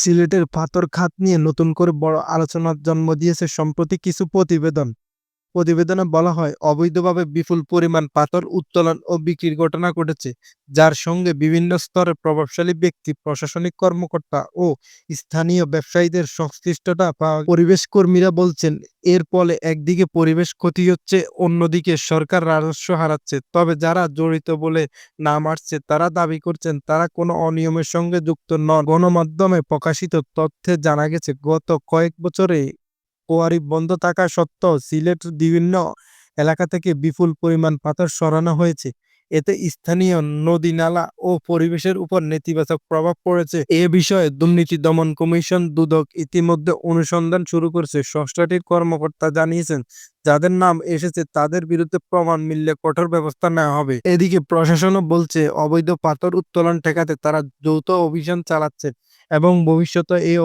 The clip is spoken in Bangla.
সিলেটের পাথর খাত নিয়ে নতুন করে বড় আলোচনার জন্ম দিয়েছে সম্প্রতি কিছু প্রতিবেদন। প্রতিবেদনে বলা হয়, অবৈধভাবে বিপুল পরিমাণ পাথর উত্তোলন ও বিক্রির ঘটনা ঘটেছে, যার সঙ্গে বিভিন্ন স্তরের প্রভাবশালী ব্যক্তি, প্রশাসনিক কর্মকর্তা ও স্থানীয় ব্যবসায়ীদের সংশ্লিষ্টতা পরিবেশ কর্মীরা বলছেন, এর ফলে একদিকে পরিবেশ ক্ষতি হচ্ছে, অন্যদিকে সরকার রাজস্ব হারাচ্ছে। তবে যারা জড়িত বলে নাম আসছে, তারা দাবি করছেন, তারা কোনো অনিয়মের সঙ্গে যুক্ত নন। গণমাধ্যমে প্রকাশিত তথ্যে জানা গেছে, গত কয়েক বছরে কোয়ারি বন্ধ থাকা সত্ত্বেও সিলেট বিভিন্ন এলাকা থেকে বিপুল পরিমাণ পাথর সরানো হয়েছে। এতে স্থানীয় নদী, নালা ও পরিবেশের উপর নেতিবাচক প্রভাব পড়েছে। এ বিষয়ে দুর্নীতি দমন কমিশন দুদক ইতিমধ্যে অনুসন্ধান শুরু করেছে, সংস্থাটির কর্মকর্তা জানিয়েছেন। যাদের নাম এসেছে তাদের বিরুদ্ধে প্রমাণ মিললে কঠোর ব্যবস্থা নেওয়া হবে। এদিকে প্রশাসনও বলছে, অবৈধ পাথর উত্তোলন ঠেকাতে তারা যৌথ অভিযান চালাচ্ছে এবং ভবিষ্যতে এই